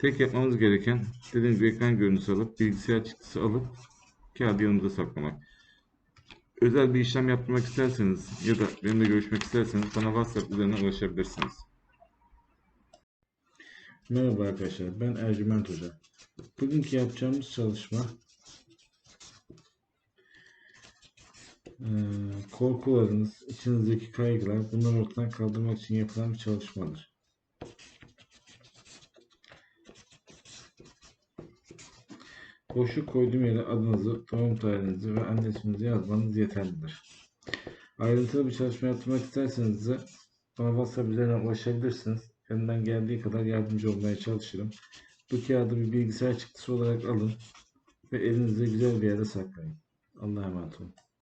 Tek yapmamız gereken dediğim gibi ekran görüntüsü alıp bilgisayar çıktısı alıp kağıdı yanımıza saklamak. Özel bir işlem yaptırmak isterseniz ya da benimle görüşmek isterseniz bana WhatsApp üzerinden ulaşabilirsiniz. Merhaba arkadaşlar, ben Ercüment Hoca. Bugünkü yapacağımız çalışma eee, korkularınız, içinizdeki kaygılar, bunları ortadan kaldırmak için yapılan bir çalışmadır. Boşluk koyduğum yere adınızı, doğum tarihinizi ve anne isminizi yazmanız yeterlidir. Ayrıntılı bir çalışma yaptırmak isterseniz de bana WhatsApp üzerinden ulaşabilirsiniz. Elimden geldiği kadar yardımcı olmaya çalışırım. Bu kağıdı bir bilgisayar çıktısı olarak alın ve elinizde güzel bir yere saklayın. Allah'a emanet olun.